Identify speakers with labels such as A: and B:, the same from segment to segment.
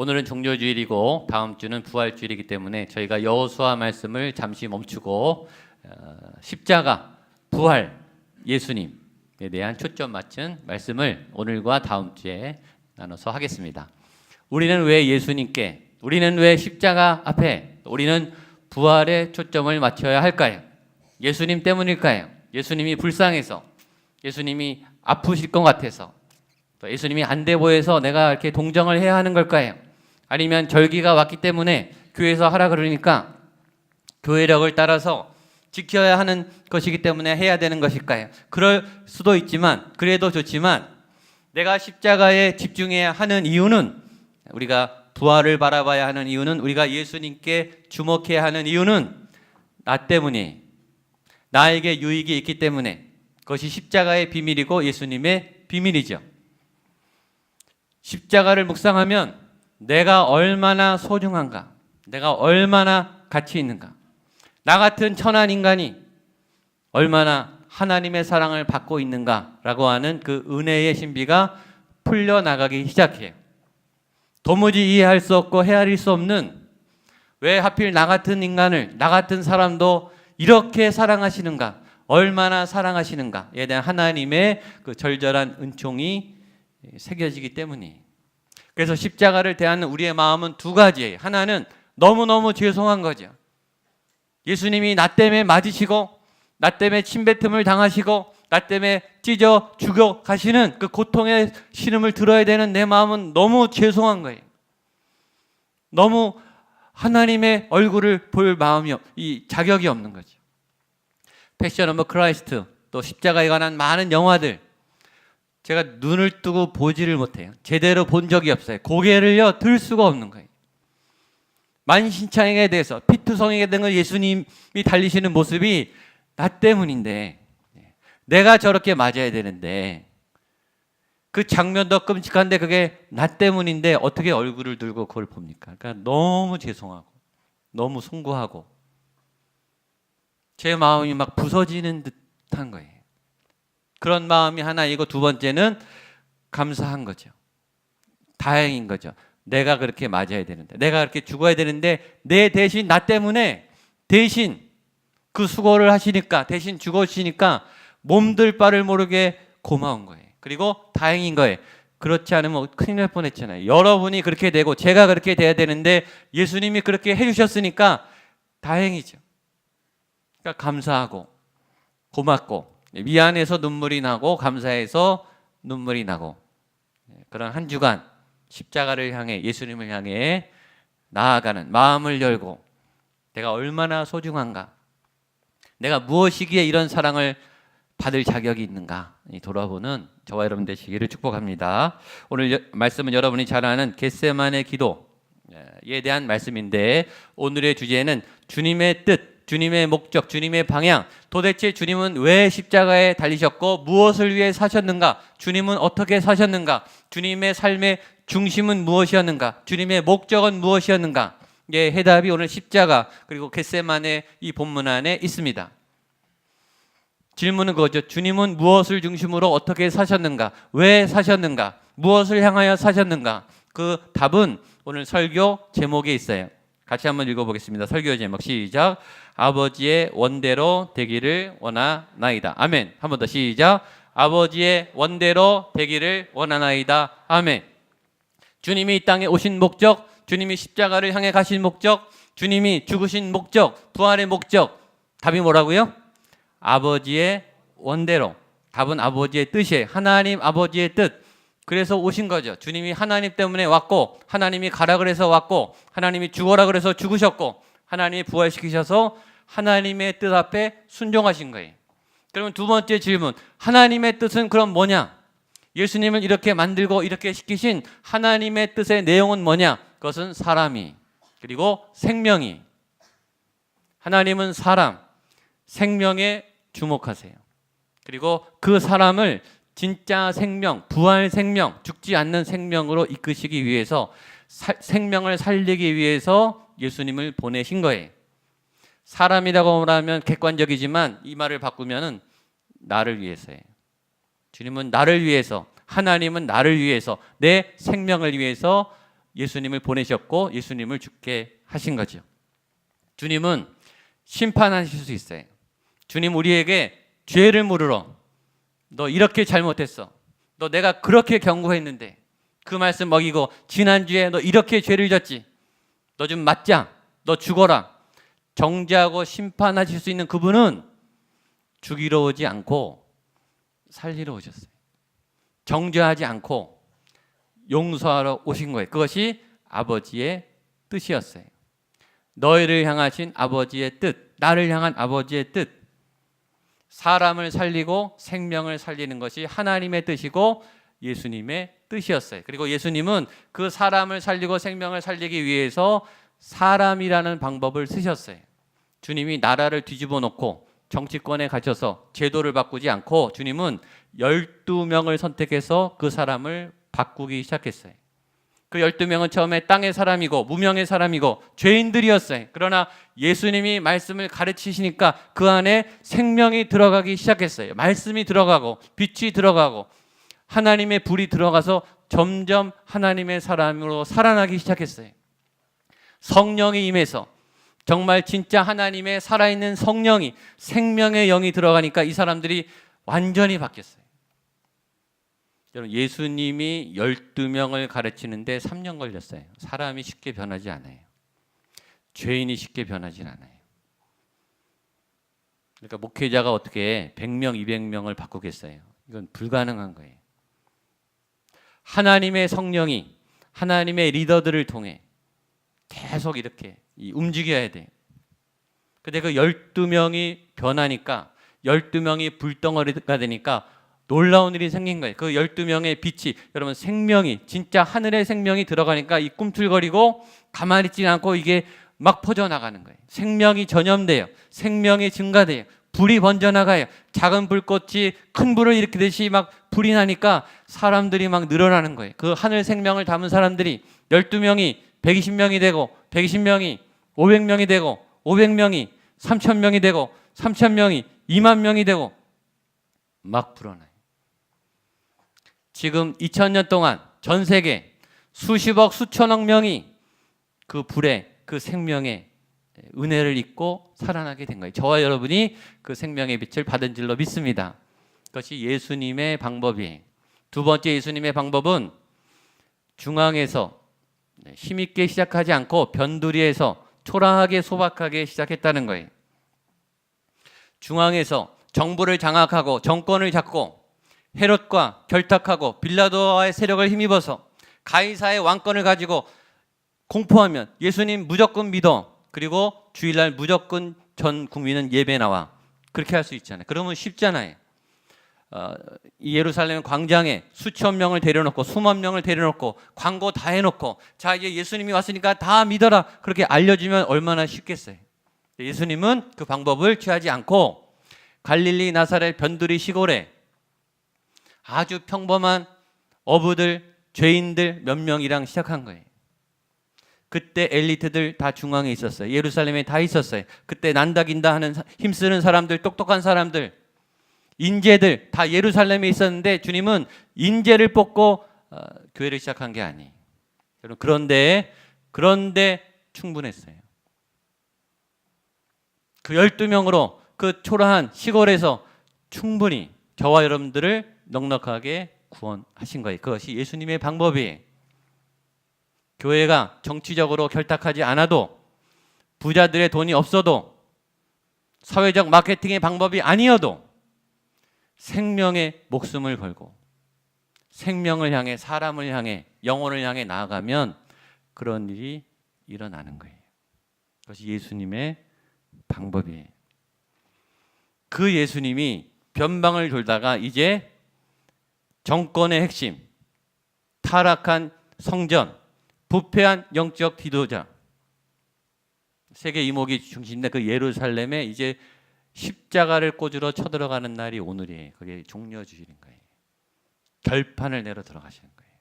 A: 오늘은 종료주일이고 다음 주는 부활주일이기 때문에 저희가 여호수아 말씀을 잠시 멈추고 어, 십자가 부활 예수님에 대한 초점 맞춘 말씀을 오늘과 다음 주에 나눠서 하겠습니다. 우리는 왜 예수님께 우리는 왜 십자가 앞에 우리는 부활에 초점을 맞춰야 할까요? 예수님 때문일까요? 예수님이 불쌍해서 예수님이 아프실 것 같아서 또 예수님이 안 돼 보여서 내가 이렇게 동정을 해야 하는 걸까요? 아니면 절기가 왔기 때문에 교회에서 하라 그러니까 교회력을 따라서 지켜야 하는 것이기 때문에 해야 되는 것일까요? 그럴 수도 있지만 그래도 좋지만 내가 십자가에 집중해야 하는 이유는 우리가 부활을 바라봐야 하는 이유는 우리가 예수님께 주목해야 하는 이유는 나 때문에 나에게 유익이 있기 때문에 그것이 십자가의 비밀이고 예수님의 비밀이죠. 십자가를 묵상하면 내가 얼마나 소중한가, 내가 얼마나 가치 있는가, 나 같은 천한 인간이 얼마나 하나님의 사랑을 받고 있는가라고 하는 그 은혜의 신비가 풀려나가기 시작해요. 도무지 이해할 수 없고 헤아릴 수 없는 왜 하필 나 같은 인간을, 나 같은 사람도 이렇게 사랑하시는가, 얼마나 사랑하시는가에 대한 하나님의 그 절절한 은총이 새겨지기 때문이에요. 그래서 십자가를 대하는 우리의 마음은 두 가지예요. 하나는 너무너무 죄송한 거죠. 예수님이 나 때문에 맞으시고, 나 때문에 침뱉음을 당하시고, 나 때문에 찢어 죽여 가시는 그 고통의 신음을 들어야 되는 내 마음은 너무 죄송한 거예요. 너무 하나님의 얼굴을 볼 마음이 없, 이 자격이 없는 거죠. 패션 오브 크라이스트 또 십자가에 관한 많은 영화들 제가 눈을 뜨고 보지를 못해요. 제대로 본 적이 없어요. 고개를요 들 수가 없는 거예요. 만신창에 대해서 피투성에게 된건 예수님이 달리시는 모습이 나 때문인데 내가 저렇게 맞아야 되는데 그 장면도 끔찍한데 그게 나 때문인데 어떻게 얼굴을 들고 그걸 봅니까? 그러니까 너무 죄송하고 너무 송구하고 제 마음이 막 부서지는 듯한 거예요. 그런 마음이 하나이고 두 번째는 감사한 거죠. 다행인 거죠. 내가 그렇게 맞아야 되는데, 내가 그렇게 죽어야 되는데 내 대신 나 때문에 대신 그 수고를 하시니까 대신 죽으시니까 몸들 바를 모르게 고마운 거예요. 그리고 다행인 거예요. 그렇지 않으면 큰일 날 뻔했잖아요. 여러분이 그렇게 되고 제가 그렇게 돼야 되는데 예수님이 그렇게 해주셨으니까 다행이죠. 그러니까 감사하고 고맙고 미안해서 눈물이 나고 감사해서 눈물이 나고 그런 한 주간 십자가를 향해 예수님을 향해 나아가는 마음을 열고 내가 얼마나 소중한가 내가 무엇이기에 이런 사랑을 받을 자격이 있는가 돌아보는 저와 여러분 되시기를 축복합니다. 오늘 여, 말씀은 여러분이 잘 아는 겟세만의 기도에 대한 말씀인데 오늘의 주제는 주님의 뜻, 주님의 목적, 주님의 방향. 도대체 주님은 왜 십자가에 달리셨고 무엇을 위해 사셨는가? 주님은 어떻게 사셨는가? 주님의 삶의 중심은 무엇이었는가? 주님의 목적은 무엇이었는가? 예, 해답이 오늘 십자가 그리고 겟세만의 이 본문 안에 있습니다. 질문은 그거죠. 주님은 무엇을 중심으로 어떻게 사셨는가? 왜 사셨는가? 무엇을 향하여 사셨는가? 그 답은 오늘 설교 제목에 있어요. 같이 한번 읽어보겠습니다. 설교 제목 시작. 아버지의 원대로 되기를 원하나이다. 아멘. 한 번 더 시작. 아버지의 원대로 되기를 원하나이다. 아멘. 주님이 이 땅에 오신 목적, 주님이 십자가를 향해 가신 목적, 주님이 죽으신 목적, 부활의 목적. 답이 뭐라고요? 아버지의 원대로. 답은 아버지의 뜻이에요. 하나님 아버지의 뜻. 그래서 오신 거죠. 주님이 하나님 때문에 왔고, 하나님이 가라 그래서 왔고, 하나님이 죽어라 그래서 죽으셨고, 하나님이 부활시키셔서 하나님의 뜻 앞에 순종하신 거예요. 그러면 두 번째 질문. 하나님의 뜻은 그럼 뭐냐? 예수님을 이렇게 만들고 이렇게 시키신 하나님의 뜻의 내용은 뭐냐? 그것은 사람이, 그리고 생명이. 하나님은 사람, 생명에 주목하세요. 그리고 그 사람을 진짜 생명, 부활 생명, 죽지 않는 생명으로 이끄시기 위해서 사, 생명을 살리기 위해서 예수님을 보내신 거예요. 사람이라고 말하면 객관적이지만 이 말을 바꾸면은 나를 위해서예요. 주님은 나를 위해서, 하나님은 나를 위해서, 내 생명을 위해서 예수님을 보내셨고 예수님을 죽게 하신 거죠. 주님은 심판하실 수 있어요. 주님 우리에게 죄를 물으러 너 이렇게 잘못했어. 너 내가 그렇게 경고했는데 그 말씀 먹이고 지난주에 너 이렇게 죄를 졌지. 너 좀 맞자. 너 죽어라. 정죄하고 심판하실 수 있는 그분은 죽이러 오지 않고 살리러 오셨어요. 정죄하지 않고 용서하러 오신 거예요. 그것이 아버지의 뜻이었어요. 너희를 향하신 아버지의 뜻, 나를 향한 아버지의 뜻. 사람을 살리고 생명을 살리는 것이 하나님의 뜻이고 예수님의 뜻이었어요. 그리고 예수님은 그 사람을 살리고 생명을 살리기 위해서 사람이라는 방법을 쓰셨어요. 주님이 나라를 뒤집어 놓고 정치권에 갇혀서 제도를 바꾸지 않고 주님은 12명을 선택해서 그 사람을 바꾸기 시작했어요. 그 12명은 처음에 땅의 사람이고 무명의 사람이고 죄인들이었어요. 그러나 예수님이 말씀을 가르치시니까 그 안에 생명이 들어가기 시작했어요. 말씀이 들어가고 빛이 들어가고 하나님의 불이 들어가서 점점 하나님의 사람으로 살아나기 시작했어요. 성령이 임해서 정말 진짜 하나님의 살아있는 성령이 생명의 영이 들어가니까 이 사람들이 완전히 바뀌었어요. 여러분 예수님이 12명을 가르치는데 3년 걸렸어요. 사람이 쉽게 변하지 않아요. 죄인이 쉽게 변하지 않아요. 그러니까 목회자가 어떻게 100명, 200명을 바꾸겠어요? 이건 불가능한 거예요. 하나님의 성령이 하나님의 리더들을 통해 계속 이렇게 움직여야 돼. 근데 그 12명이 변하니까 12명이 불덩어리가 되니까 놀라운 일이 생긴 거예요. 그 12명의 빛이 여러분 생명이 진짜 하늘의 생명이 들어가니까 이 꿈틀거리고 가만히 있지 않고 이게 막 퍼져 나가는 거예요. 생명이 전염돼요. 생명이 증가돼요. 불이 번져 나가요. 작은 불꽃이 큰 불을 일으키듯이 막 불이 나니까 사람들이 막 늘어나는 거예요. 그 하늘 생명을 담은 사람들이 12명이 120명이 되고 120명이 500명이 되고 500명이 3000명이 되고 3000명이 2만 명이 되고 막 불어나요. 지금 2000년 동안 전 세계 수십억 수천억 명이 그 불에 그 생명의 은혜를 입고 살아나게 된 거예요. 저와 여러분이 그 생명의 빛을 받은 줄로 믿습니다. 그것이 예수님의 방법이에요. 두 번째 예수님의 방법은 중앙에서 힘있게 시작하지 않고 변두리에서 초라하게 소박하게 시작했다는 거예요. 중앙에서 정부를 장악하고 정권을 잡고 헤롯과 결탁하고 빌라도와의 세력을 힘입어서 가이사의 왕권을 가지고 공포하면 예수님 무조건 믿어. 그리고 주일날 무조건 전 국민은 예배 나와. 그렇게 할 수 있잖아요. 그러면 쉽잖아요. 어, 이 예루살렘 광장에 수천 명을 데려놓고 수만 명을 데려놓고 광고 다 해놓고 자 이제 예수님이 왔으니까 다 믿어라 그렇게 알려주면 얼마나 쉽겠어요. 예수님은 그 방법을 취하지 않고 갈릴리 나사렛 변두리 시골에 아주 평범한 어부들 죄인들 몇 명이랑 시작한 거예요. 그때 엘리트들 다 중앙에 있었어요. 예루살렘에 다 있었어요. 그때 난다긴다 하는 힘쓰는 사람들, 똑똑한 사람들, 인재들 다 예루살렘에 있었는데 주님은 인재를 뽑고 어, 교회를 시작한 게 아니에요. 그런데 그런데 충분했어요. 그 12명으로 그 초라한 시골에서 충분히 저와 여러분들을 넉넉하게 구원하신 거예요. 그것이 예수님의 방법이에요. 교회가 정치적으로 결탁하지 않아도 부자들의 돈이 없어도 사회적 마케팅의 방법이 아니어도 생명의 목숨을 걸고 생명을 향해 사람을 향해 영혼을 향해 나아가면 그런 일이 일어나는 거예요. 그것이 예수님의 방법이에요. 그 예수님이 변방을 돌다가 이제 정권의 핵심, 타락한 성전, 부패한 영적 지도자, 세계 이목이 중심된 그 예루살렘에 이제 십자가를 꽂으러 쳐들어가는 날이 오늘이에요. 그게 종려 주일인 거예요. 결판을 내려 들어가시는 거예요.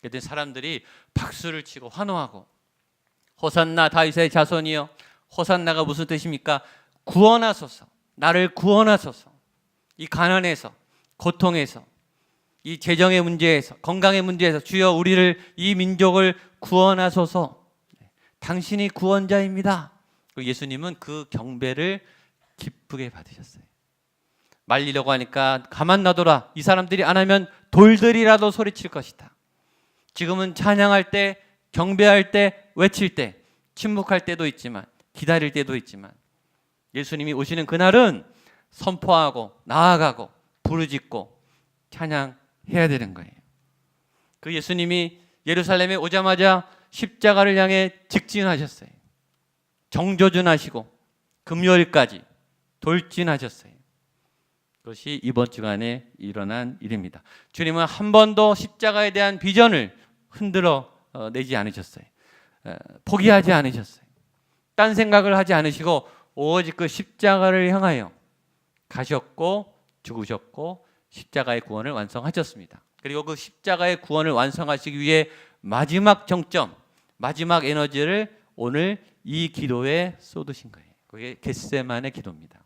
A: 그때 사람들이 박수를 치고 환호하고 호산나 다윗의 자손이여 호산나가 무슨 뜻입니까? 구원하소서. 나를 구원하소서. 이 가난에서 고통에서 이 재정의 문제에서 건강의 문제에서 주여 우리를 이 민족을 구원하소서. 당신이 구원자입니다. 그 예수님은 그 경배를 기쁘게 받으셨어요. 말리려고 하니까 가만 놔둬라. 이 사람들이 안 하면 돌들이라도 소리칠 것이다. 지금은 찬양할 때, 경배할 때, 외칠 때, 침묵할 때도 있지만, 기다릴 때도 있지만, 예수님이 오시는 그날은 선포하고, 나아가고, 부르짖고, 찬양 해야 되는 거예요. 그 예수님이 예루살렘에 오자마자 십자가를 향해 직진하셨어요. 정조준하시고, 금요일까지 돌진하셨어요. 그것이 이번 주간에 일어난 일입니다. 주님은 한 번도 십자가에 대한 비전을 흔들어 어, 내지 않으셨어요. 에, 포기하지 않으셨어요. 딴 생각을 하지 않으시고 오직 그 십자가를 향하여 가셨고 죽으셨고 십자가의 구원을 완성하셨습니다. 그리고 그 십자가의 구원을 완성하시기 위해 마지막 정점, 마지막 에너지를 오늘 이 기도에 쏟으신 거예요. 그게 겟세만의 기도입니다.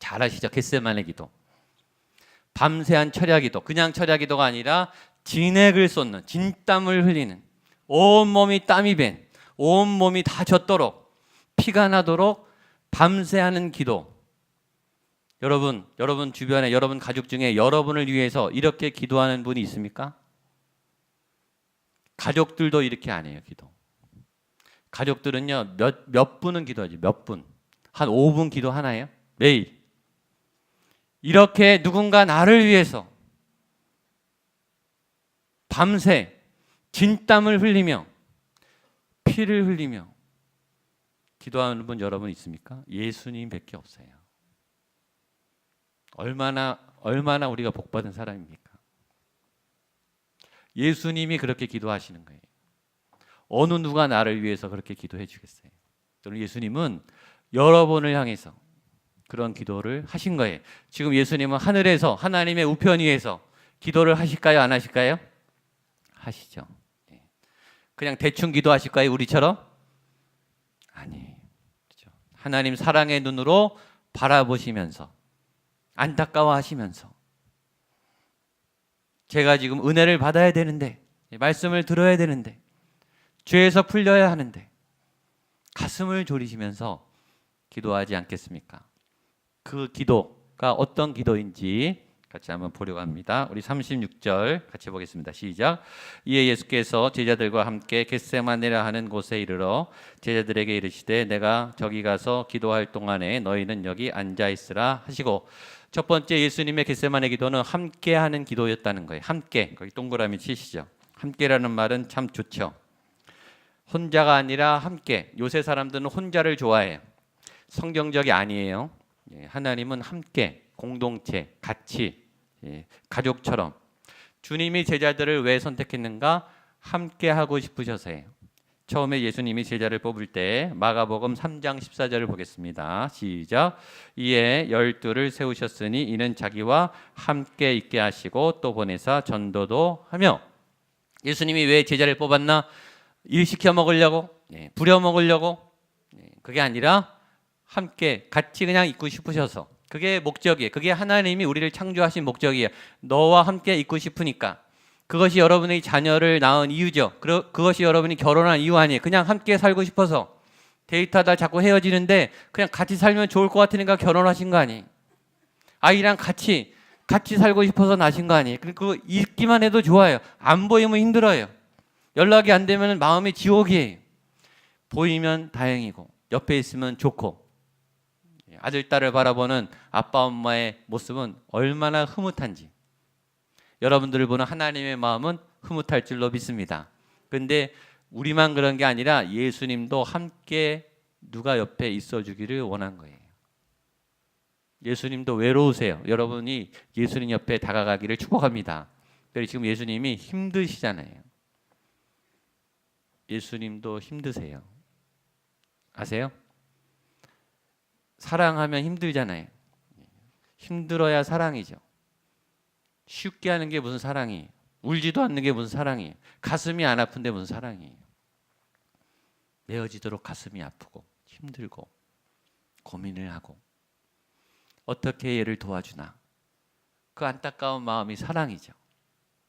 A: 잘 아시죠? 겟세만의 기도. 밤새한 철야 기도. 그냥 철야 기도가 아니라 진액을 쏟는 진땀을 흘리는 온 몸이 땀이 밴, 온 몸이 다 젖도록 피가 나도록 밤새 하는 기도. 여러분, 여러분 주변에 여러분 가족 중에 여러분을 위해서 이렇게 기도하는 분이 있습니까? 가족들도 이렇게 안 해요, 기도. 가족들은요, 몇, 몇 분은 기도하지, 몇 분. 한 5분 기도 하나요? 매일. 이렇게 누군가 나를 위해서 밤새 진땀을 흘리며 피를 흘리며 기도하는 분 여러분 있습니까? 예수님밖에 없어요. 얼마나 얼마나 우리가 복 받은 사람입니까? 예수님이 그렇게 기도하시는 거예요. 어느 누가 나를 위해서 그렇게 기도해 주겠어요? 저는 예수님은 여러분을 향해서 그런 기도를 하신 거예요. 지금 예수님은 하늘에서 하나님의 우편 위에서 기도를 하실까요? 안 하실까요? 하시죠. 예. 그냥 대충 기도하실까요? 우리처럼? 아니. 그렇죠. 하나님 사랑의 눈으로 바라보시면서 안타까워 하시면서 제가 지금 은혜를 받아야 되는데 말씀을 들어야 되는데 죄에서 풀려야 하는데 가슴을 졸이시면서 기도하지 않겠습니까? 그 기도가 어떤 기도인지 같이 한번 보려고 합니다. 우리 36절 같이 보겠습니다. 시작. 이에 예수께서 제자들과 함께 겟세마네라 하는 곳에 이르러 제자들에게 이르시되 내가 저기 가서 기도할 동안에 너희는 여기 앉아 있으라 하시고 첫 번째 예수님의 겟세마네 기도는 함께 하는 기도였다는 거예요. 함께. 거기 동그라미 치시죠. 함께라는 말은 참 좋죠. 혼자가 아니라 함께. 요새 사람들은 혼자를 좋아해요. 성경적이 아니에요. 예, 하나님은 함께 공동체, 같이 예, 가족처럼 주님이 제자들을 왜 선택했는가? 함께 하고 싶으셔서요. 처음에 예수님이 제자를 뽑을 때 마가복음 3장 14절을 보겠습니다. 시작. 이에 열두를 세우셨으니 이는 자기와 함께 있게 하시고 또 보내사 전도도 하며 예수님이 왜 제자를 뽑았나? 일 시켜 먹으려고, 예, 부려 먹으려고, 예, 그게 아니라 함께 같이 그냥 있고 싶으셔서 그게 목적이에요. 그게 하나님이 우리를 창조하신 목적이에요. 너와 함께 있고 싶으니까. 그것이 여러분의 자녀를 낳은 이유죠. 그것이 여러분이 결혼한 이유 아니에요. 그냥 함께 살고 싶어서 데이트하다 자꾸 헤어지는데 그냥 같이 살면 좋을 것 같으니까 결혼하신 거 아니에요. 아이랑 같이 같이 살고 싶어서 나신 거 아니에요. 그리고 있기만 해도 좋아요. 안 보이면 힘들어요. 연락이 안 되면 마음이 지옥이에요. 보이면 다행이고 옆에 있으면 좋고 아들, 딸을 바라보는 아빠, 엄마의 모습은 얼마나 흐뭇한지 여러분들을 보는 하나님의 마음은 흐뭇할 줄로 믿습니다. 근데 우리만 그런 게 아니라 예수님도 함께 누가 옆에 있어 주기를 원한 거예요. 예수님도 외로우세요. 여러분이 예수님 옆에 다가가기를 축복합니다. 그래서 지금 예수님이 힘드시잖아요. 예수님도 힘드세요. 아세요? 사랑하면 힘들잖아요. 힘들어야 사랑이죠. 쉽게 하는 게 무슨 사랑이에요? 울지도 않는 게 무슨 사랑이에요? 가슴이 안 아픈데 무슨 사랑이에요? 메어지도록 가슴이 아프고 힘들고 고민을 하고 어떻게 얘를 도와주나 그 안타까운 마음이 사랑이죠.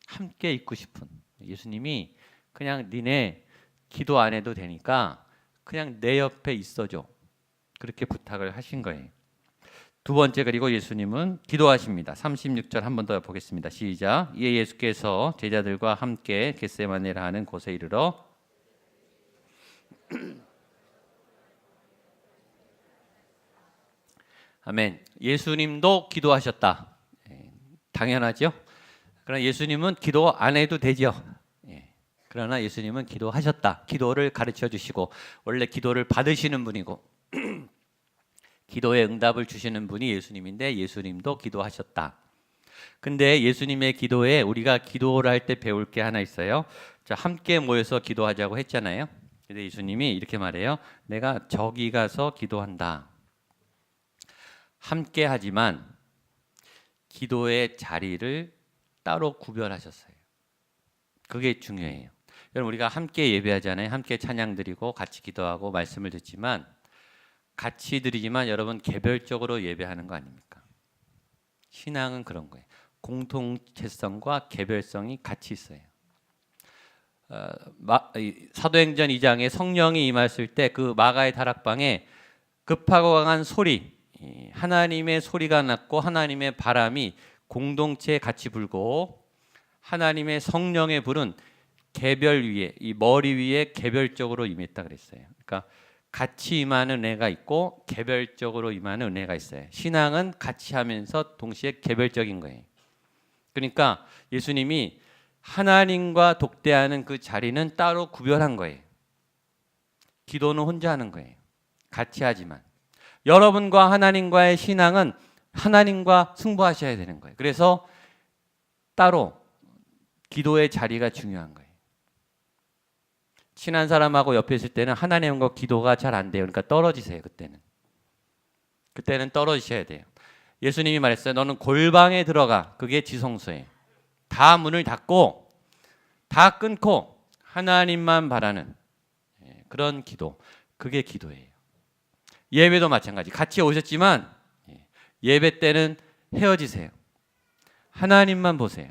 A: 함께 있고 싶은 예수님이 그냥 니네 기도 안 해도 되니까 그냥 내 옆에 있어줘. 그렇게 부탁을 하신 거예요. 두 번째 그리고 예수님은 기도하십니다. 36절 한 번 더 보겠습니다. 시작. 이에 예수께서 제자들과 함께 겟세마네라 하는 곳에 이르러 아멘. 예수님도 기도하셨다. 예, 당연하죠. 그러나 예수님은 기도 안 해도 되죠. 예, 그러나 예수님은 기도하셨다. 기도를 가르쳐 주시고 원래 기도를 받으시는 분이고 기도에 응답을 주시는 분이 예수님인데 예수님도 기도하셨다. 근데 예수님의 기도에 우리가 기도를 할 때 배울 게 하나 있어요. 자, 함께 모여서 기도하자고 했잖아요. 근데 예수님이 이렇게 말해요. 내가 저기 가서 기도한다. 함께 하지만 기도의 자리를 따로 구별하셨어요. 그게 중요해요. 여러분 우리가 함께 예배하잖아요. 함께 찬양 드리고 같이 기도하고 말씀을 듣지만 같이 드리지만 여러분 개별적으로 예배하는 거 아닙니까? 신앙은 그런 거예요. 공통체성과 개별성이 같이 있어요. 어, 마, 이, 사도행전 2장에 성령이 임했을 때 그 마가의 다락방에 급하고 강한 소리, 이, 하나님의 소리가 났고 하나님의 바람이 공동체에 같이 불고 하나님의 성령의 불은 개별 위에 이 머리 위에 개별적으로 임했다 그랬어요. 그러니까 같이 임하는 은혜가 있고 개별적으로 임하는 은혜가 있어요. 신앙은 같이 하면서 동시에 개별적인 거예요. 그러니까 예수님이 하나님과 독대하는 그 자리는 따로 구별한 거예요. 기도는 혼자 하는 거예요. 같이 하지만 여러분과 하나님과의 신앙은 하나님과 승부하셔야 되는 거예요. 그래서 따로 기도의 자리가 중요한 거예요. 친한 사람하고 옆에 있을 때는 하나님과 기도가 잘 안 돼요. 그러니까 떨어지세요. 그때는. 그때는 떨어지셔야 돼요. 예수님이 말했어요. 너는 골방에 들어가. 그게 지성소예요. 다 문을 닫고 다 끊고 하나님만 바라는 예, 그런 기도. 그게 기도예요. 예배도 마찬가지. 같이 오셨지만 예, 예배 때는 헤어지세요. 하나님만 보세요.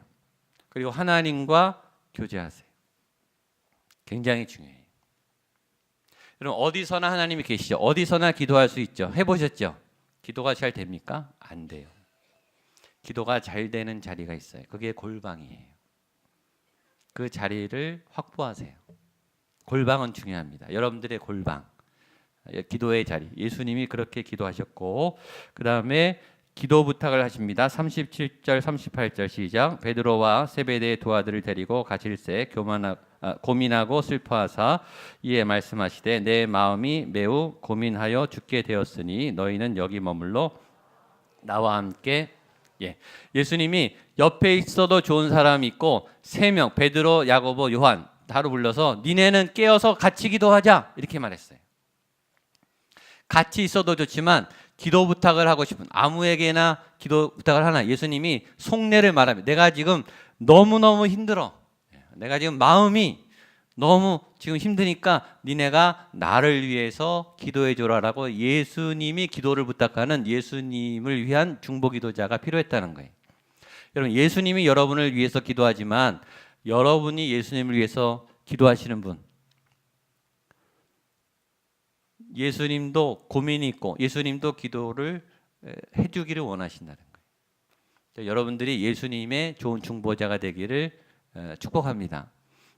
A: 그리고 하나님과 교제하세요. 굉장히 중요해요. 여러분 어디서나 하나님이 계시죠. 어디서나 기도할 수 있죠. 해보셨죠? 기도가 잘 됩니까? 안 돼요. 기도가 잘 되는 자리가 있어요. 그게 골방이에요. 그 자리를 확보하세요. 골방은 중요합니다. 여러분들의 골방, 기도의 자리. 예수님이 그렇게 기도하셨고, 그 다음에 기도 부탁을 하십니다. 37절, 38절 시작. 베드로와 세베대의 두 아들을 데리고 가실새 교만하, 아, 고민하고 슬퍼하사 이에 말씀하시되 내 마음이 매우 고민하여 죽게 되었으니 너희는 여기 머물러 나와 함께 예. 예수님이 옆에 있어도 좋은 사람이 있고 세 명 베드로, 야고보, 요한 다로 불러서 니네는 깨어서 같이 기도하자 이렇게 말했어요. 같이 있어도 좋지만 기도 부탁을 하고 싶은 아무에게나 기도 부탁을 하나 예수님이 속내를 말하면 내가 지금 너무너무 힘들어. 내가 지금 마음이 너무 지금 힘드니까 니네가 나를 위해서 기도해 줘라라고 예수님이 기도를 부탁하는 예수님을 위한 중보 기도자가 필요했다는 거예요. 여러분 예수님이 여러분을 위해서 기도하지만 여러분이 예수님을 위해서 기도하시는 분 예수님도 고민이 있고 예수님도 기도를 해주기를 원하신다는 거예요. 여러분들이 예수님의 좋은 중보자가 되기를 축복합니다.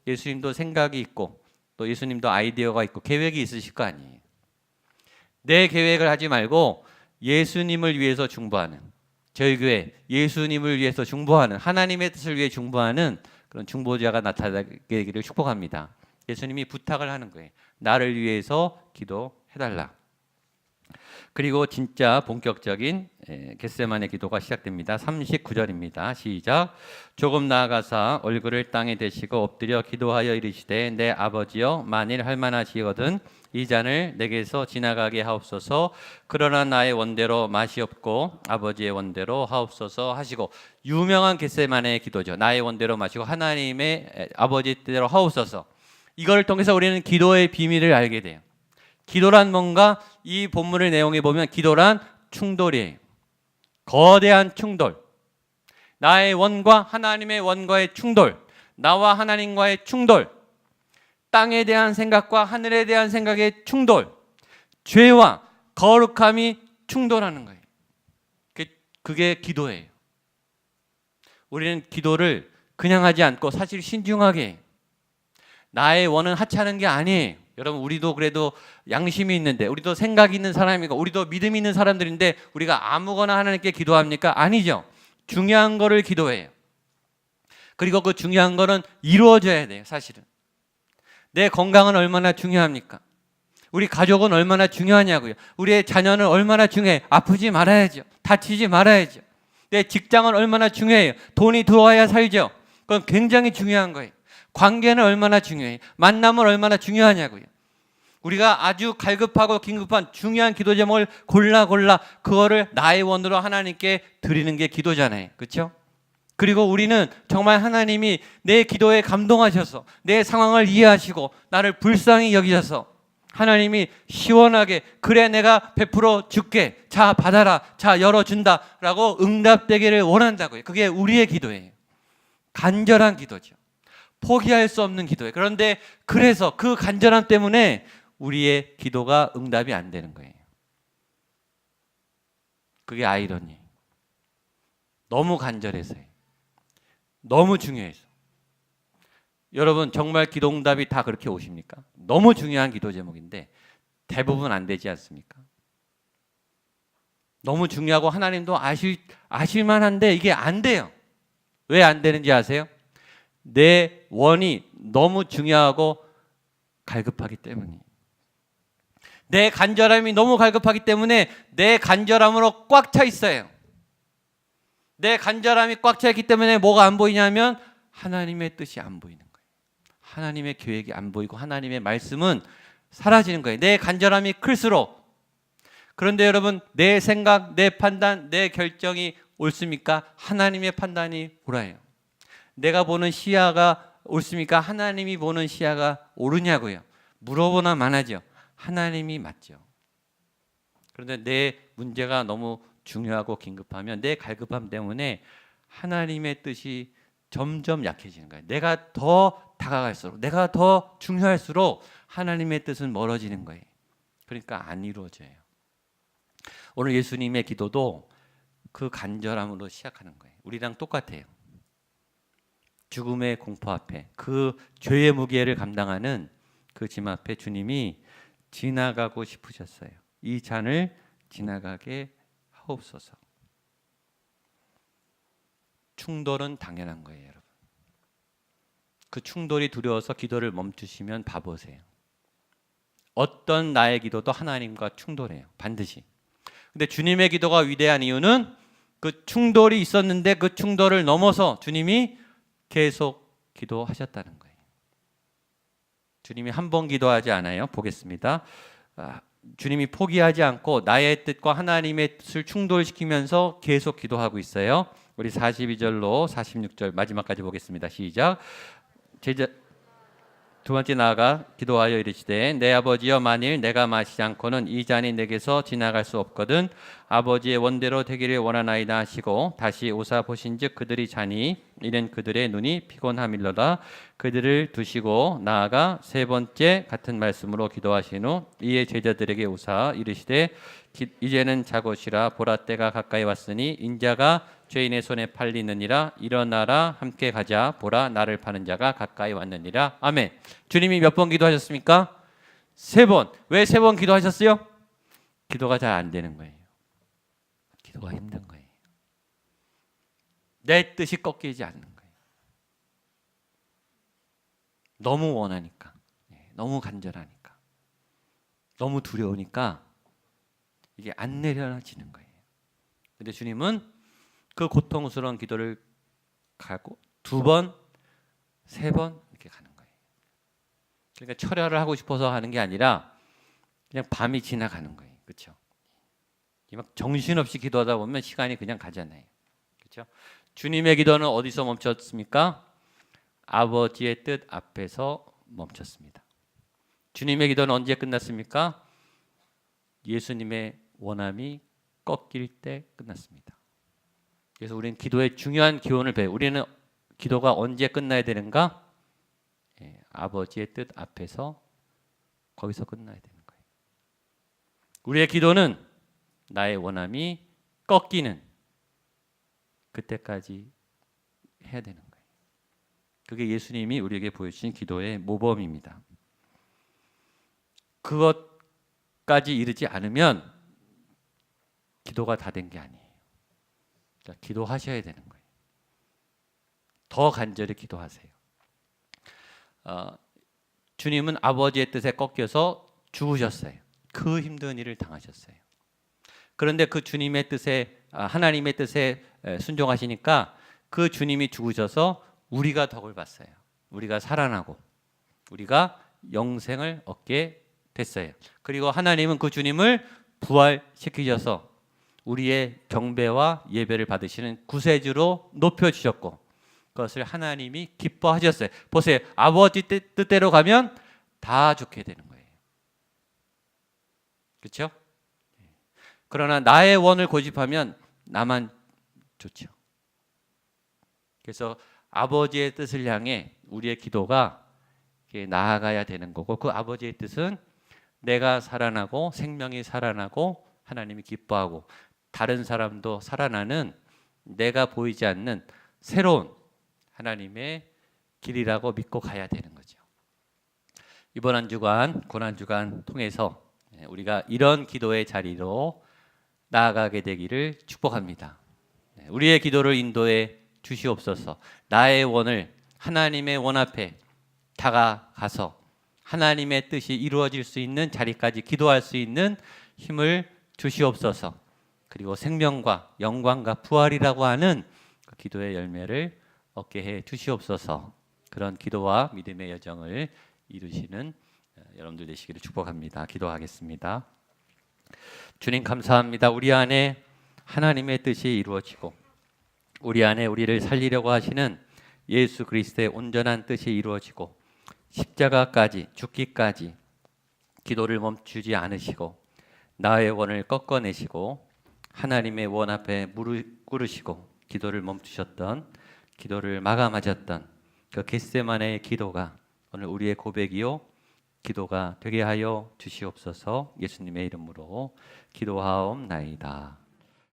A: 예수님도 생각이 있고 또 예수님도 아이디어가 있고 계획이 있으실 거 아니에요. 내 계획을 하지 말고 예수님을 위해서 중보하는 저희 교회 예수님을 위해서 중보하는 하나님의 뜻을 위해 중보하는 그런 중보자가 나타나기를 축복합니다. 예수님이 부탁을 하는 거예요. 나를 위해서 기도 해달라. 그리고 진짜 본격적인 겟세만의 기도가 시작됩니다. 39절입니다. 시작. 조금 나아가사 얼굴을 땅에 대시고 엎드려 기도하여 이르시되 내 아버지여 만일 할만하시거든 이 잔을 내게서 지나가게 하옵소서. 그러나 나의 원대로 맛이 없고 아버지의 원대로 하옵소서 하시고 유명한 겟세만의 기도죠. 나의 원대로 마시고 하나님의 아버지 대로 하옵소서. 이걸 통해서 우리는 기도의 비밀을 알게 돼요. 기도란 뭔가 이 본문의 내용에 보면 기도란 충돌이에요. 거대한 충돌. 나의 원과 하나님의 원과의 충돌, 나와 하나님과의 충돌, 땅에 대한 생각과 하늘에 대한 생각의 충돌, 죄와 거룩함이 충돌하는 거예요. 그- 그게 기도예요. 우리는 기도를 그냥 하지 않고 사실 신중하게. 나의 원은 하찮은 게 아니에요. 여러분 우리도 그래도 양심이 있는데 우리도 생각이 있는 사람이고 우리도 믿음이 있는 사람들인데 우리가 아무거나 하나님께 기도합니까? 아니죠. 중요한 거를 기도해요. 그리고 그 중요한 거는 이루어져야 돼요, 사실은. 내 건강은 얼마나 중요합니까? 우리 가족은 얼마나 중요하냐고요. 우리의 자녀는 얼마나 중요해. 아프지 말아야죠. 다치지 말아야죠. 내 직장은 얼마나 중요해요. 돈이 들어와야 살죠. 그건 굉장히 중요한 거예요. 관계는 얼마나 중요해요. 만남은 얼마나 중요하냐고요. 우리가 아주 갈급하고 긴급한 중요한 기도 제목을 골라 골라 그거를 나의 원으로 하나님께 드리는 게 기도잖아요. 그렇죠? 그리고 우리는 정말 하나님이 내 기도에 감동하셔서 내 상황을 이해하시고 나를 불쌍히 여기셔서 하나님이 시원하게 그래 내가 베풀어 줄게 자 받아라 자 열어준다라고 응답되기를 원한다고요. 그게 우리의 기도예요. 간절한 기도죠. 포기할 수 없는 기도예요. 그런데 그래서 그 간절함 때문에 우리의 기도가 응답이 안 되는 거예요. 그게 아이러니. 너무 간절해서요. 너무 중요해서. 여러분 정말 기도 응답이 다 그렇게 오십니까? 너무 중요한 기도 제목인데 대부분 안 되지 않습니까? 너무 중요하고 하나님도 아실 아실만한데 이게 안 돼요. 왜 안 되는지 아세요? 내 원이 너무 중요하고 갈급하기 때문이. 내 간절함이 너무 갈급하기 때문에 내 간절함으로 꽉 차 있어요. 내 간절함이 꽉 차 있기 때문에 뭐가 안 보이냐면 하나님의 뜻이 안 보이는 거예요. 하나님의 계획이 안 보이고 하나님의 말씀은 사라지는 거예요. 내 간절함이 클수록 그런데 여러분 내 생각, 내 판단, 내 결정이 옳습니까? 하나님의 판단이 옳아요. 내가 보는 시야가 옳습니까? 하나님이 보는 시야가 옳으냐고요. 물어보나 만하죠. 하나님이 맞죠. 그런데 내 문제가 너무 중요하고 긴급하면 내 갈급함 때문에 하나님의 뜻이 점점 약해지는 거예요. 내가 더 다가갈수록, 내가 더 중요할수록 하나님의 뜻은 멀어지는 거예요. 그러니까 안 이루어져요. 오늘 예수님의 기도도 그 간절함으로 시작하는 거예요. 우리랑 똑같아요. 죽음의 공포 앞에 그 죄의 무게를 감당하는 그 짐 앞에 주님이 지나가고 싶으셨어요. 이 잔을 지나가게 하옵소서. 충돌은 당연한 거예요, 여러분. 그 충돌이 두려워서 기도를 멈추시면 바보세요. 어떤 나의 기도도 하나님과 충돌해요. 반드시. 근데 주님의 기도가 위대한 이유는 그 충돌이 있었는데 그 충돌을 넘어서 주님이 계속 기도하셨다는 거예요. 주님이 한 번 기도하지 않아요. 보겠습니다. 아, 주님이 포기하지 않고 나의 뜻과 하나님의 뜻을 충돌시키면서 계속 기도하고 있어요. 우리 42절로 46절 마지막까지 보겠습니다. 시작. 제자 두 번째 나아가 기도하여 이르시되 내 아버지여 만일 내가 마시지 않고는 이 잔이 내게서 지나갈 수 없거든 아버지의 원대로 되기를 원하나이다 하시고 다시 오사 보신즉 그들이 자니 이는 그들의 눈이 피곤함일러다. 그들을 두시고 나아가 세 번째 같은 말씀으로 기도하신 후 이에 제자들에게 오사 이르시되 기- 이제는 자곳이라 보라 때가 가까이 왔으니 인자가 죄인의 손에 팔리느니라 일어나라 함께 가자 보라 나를 파는 자가 가까이 왔느니라 아멘. 주님이 몇 번 기도하셨습니까? 세 번. 왜 세 번 기도하셨어요? 기도가 잘 안 되는 거예요. 기도가 힘든 거예요. 내 뜻이 꺾이지 않는 거예요. 너무 원하니까, 예, 너무 간절하니까, 너무 두려우니까 이게 안 내려지는 거예요. 근데 주님은 그 고통스러운 기도를 가고 두 번, 세 번 이렇게 가는 거예요. 그러니까 철야를 하고 싶어서 하는 게 아니라 그냥 밤이 지나가는 거예요. 그렇죠? 막 정신없이 기도하다 보면 시간이 그냥 가잖아요. 그렇죠? 주님의 기도는 어디서 멈췄습니까? 아버지의 뜻 앞에서 멈췄습니다. 주님의 기도는 언제 끝났습니까? 예수님의 원함이 꺾일 때 끝났습니다. 그래서 우리는 기도의 중요한 기원을 배워. 우리는 기도가 언제 끝나야 되는가? 예, 아버지의 뜻 앞에서 거기서 끝나야 되는 거예요. 우리의 기도는 나의 원함이 꺾이는 그때까지 해야 되는 거예요. 그게 예수님이 우리에게 보여주신 기도의 모범입니다. 그것까지 이르지 않으면 기도가 다 된 게 아니에요. 자, 기도하셔야 되는 거예요. 더 간절히 기도하세요. 어, 주님은 아버지의 뜻에 꺾여서 죽으셨어요. 그 힘든 일을 당하셨어요. 그런데 그 주님의 뜻에 아, 하나님의 뜻에 에, 순종하시니까 그 주님이 죽으셔서 우리가 덕을 봤어요. 우리가 살아나고 우리가 영생을 얻게 됐어요. 그리고 하나님은 그 주님을 부활시키셔서 우리의 경배와 예배를 받으시는 구세주로 높여 주셨고 그것을 하나님이 기뻐하셨어요. 보세요. 아버지 뜻- 뜻대로 가면 다 좋게 되는 거예요. 그렇죠? 그러나 나의 원을 고집하면 나만 좋죠. 그래서 아버지의 뜻을 향해 우리의 기도가 나아가야 되는 거고 그 아버지의 뜻은 내가 살아나고 생명이 살아나고 하나님이 기뻐하고 다른 사람도 살아나는 내가 보이지 않는 새로운 하나님의 길이라고 믿고 가야 되는 거죠. 이번 한 주간 고난 주간 통해서 예, 우리가 이런 기도의 자리로 나아가게 되기를 축복합니다. 네, 우리의 기도를 인도해 주시옵소서. 나의 원을 하나님의 원 앞에 다가가서 하나님의 뜻이 이루어질 수 있는 자리까지 기도할 수 있는 힘을 주시옵소서. 그리고 생명과 영광과 부활이라고 하는 그 기도의 열매를 얻게 해 주시옵소서. 그런 기도와 믿음의 여정을 이루시는 어, 여러분들 되시기를 축복합니다. 기도하겠습니다. 주님 감사합니다. 우리 안에 하나님의 뜻이 이루어지고 우리 안에 우리를 살리려고 하시는 예수 그리스도의 온전한 뜻이 이루어지고 십자가까지 죽기까지 기도를 멈추지 않으시고 나의 원을 꺾어내시고 하나님의 원 앞에 무릎 꿇으시고 기도를 멈추셨던 기도를 마감하셨던 그 겟세만의 기도가 오늘 우리의 고백이요 기도가 되게 하여 주시옵소서 예수님의 이름으로 기도하옵나이다.